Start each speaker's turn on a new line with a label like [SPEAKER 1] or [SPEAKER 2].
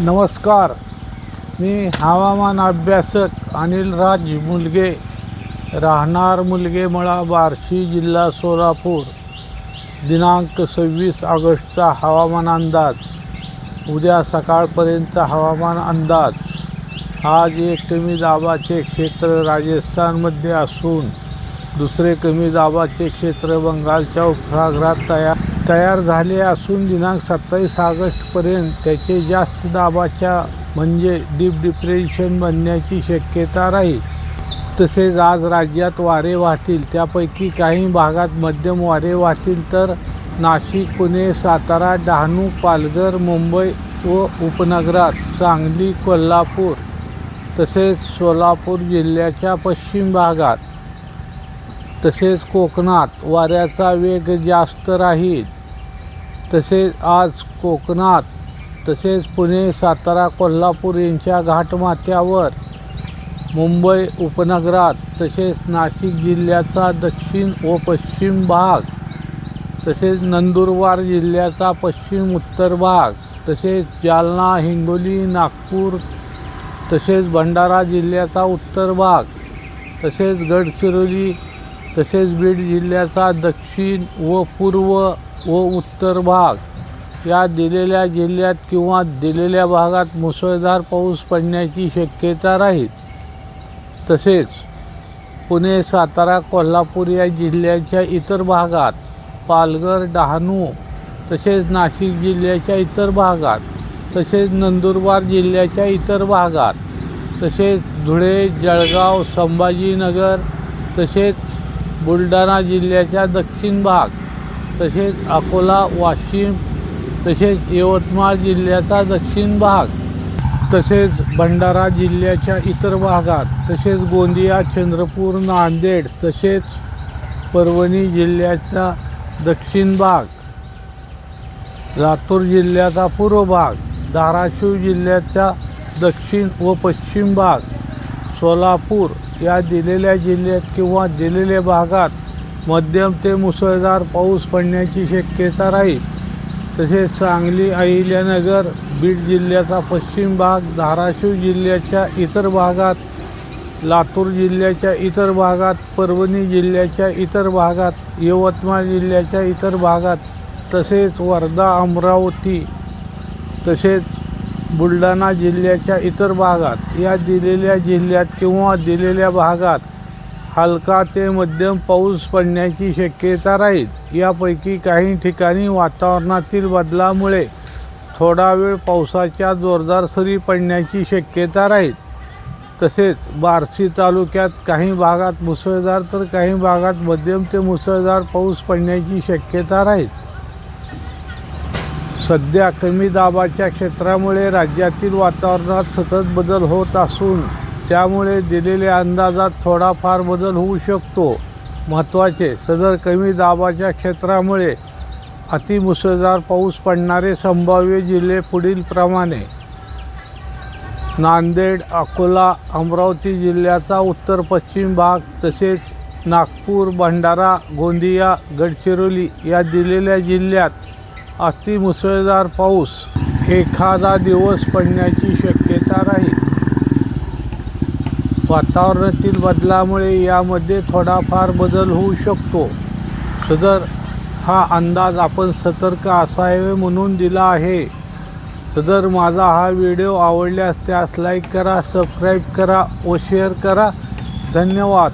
[SPEAKER 1] नमस्कार. मी हवामान अभ्यासक अनिल राज मुलगे. राहणार मुलगे मळा बार्शी जिल्हा सोलापूर. दिनांक सव्वीस ऑगस्टचा हवामान अंदाज. उद्या सकाळपर्यंतचा हवामान अंदाज. आज एक कमी दाबाचे क्षेत्र राजस्थानमध्ये असून दुसरे कमी दाबाचे क्षेत्र बंगालच्या उपसागरात तयार तयार झाले असून दिनांक सत्तावीस ऑगस्टपर्यंत त्याचे जास्त दाबाच्या म्हणजे डीप डिप्रेशन बनण्याची शक्यता राहील. तसेच आज राज्यात वारे वाहतील. त्यापैकी काही भागात मध्यम वारे वाहतील तर नाशिक पुणे सातारा डहाणू पालघर मुंबई व उपनगरात सांगली कोल्हापूर तसेच सोलापूर जिल्ह्याच्या पश्चिम भागात तसेच कोकणात वाऱ्याचा वेग जास्त राहील. तसेच आज कोकणात तसेच पुणे सातारा कोल्हापूर यांच्या घाटमाथ्यावर मुंबई उपनगरात तसेच नाशिक जिल्ह्याचा दक्षिण व पश्चिम भाग तसेच नंदुरबार जिल्ह्याचा पश्चिम उत्तर भाग तसेच जालना हिंगोली नागपूर तसेच भंडारा जिल्ह्याचा उत्तर भाग तसेच गडचिरोली तसेच बीड जिल्ह्याचा दक्षिण व पूर्व व उत्तर भाग. या दिलेल्या जिल्ह्यात किंवा दिलेल्या भागात मुसळधार पाऊस पडण्याची शक्यता राहील. तसेच पुणे सातारा कोल्हापूर या जिल्ह्याच्या इतर भागात पालघर डहाणू तसेच नाशिक जिल्ह्याच्या इतर भागात तसेच नंदुरबार जिल्ह्याच्या इतर भागात तसेच धुळे जळगाव संभाजीनगर तसेच बुलढाणा जिल्ह्याच्या दक्षिण भाग तसेच अकोला वाशिम तसेच यवतमाळ जिल्ह्याचा दक्षिण भाग तसेच भंडारा जिल्ह्याच्या इतर भागात तसेच गोंदिया चंद्रपूर नांदेड तसेच परभणी जिल्ह्याचा दक्षिण भाग लातूर जिल्ह्याचा पूर्व भाग धाराशिव जिल्ह्याचा दक्षिण व पश्चिम भाग. सोलापूर या दिलेल्या जिल्ह्यात किंवा दिलेल्या भागात मध्यम ते मुसळधार पाऊस पडण्याची शक्यता राहील. तसेच सांगली अहिल्यानगर बीड जिल्ह्याचा पश्चिम भाग धाराशिव जिल्ह्याच्या इतर भागात लातूर जिल्ह्याच्या इतर भागात परभणी जिल्ह्याच्या इतर भागात यवतमाळ जिल्ह्याच्या इतर भागात तसेच वर्धा अमरावती तसेच बुलढाणा जिल्ह्याच्या इतर भागात. या दिलेल्या जिल्ह्यात किंवा दिलेल्या भागात हलका ते मध्यम पाऊस पडण्याची शक्यता राहील. यापैकी काही ठिकाणी वातावरणातील बदलामुळे थोडा वेळ पावसाच्या जोरदार सरी पडण्याची शक्यता राहील. तसेच बार्शी तालुक्यात काही भागात मुसळधार तर काही भागात मध्यम ते मुसळधार पाऊस पडण्याची शक्यता राहील. सध्या कमी दाबाच्या क्षेत्रामुळे राज्यातील वातावरणात सतत बदल होत असून त्यामुळे दिलेल्या अंदाजात थोडाफार बदल होऊ शकतो. महत्त्वाचे सदर कमी दाबाच्या क्षेत्रामुळे अतिमुसळधार पाऊस पडणारे संभाव्य जिल्हे पुढीलप्रमाणे नांदेड अकोला अमरावती जिल्ह्याचा उत्तर पश्चिम भाग तसेच नागपूर भंडारा गोंदिया गडचिरोली या दिलेल्या जिल्ह्यात अतिमुसळधार पाऊस एखादा दिवस पडण्याची शक्यता राहील. वातावरणातील बदलामुळे यामध्ये थोडाफार बदल होऊ शकतो. सदर हा अंदाज आपण सतर्क असावे म्हणून दिला आहे. सदर माझा हा व्हिडिओ आवडल्यास त्यास लाईक करा सबस्क्राईब करा व शेअर करा. धन्यवाद.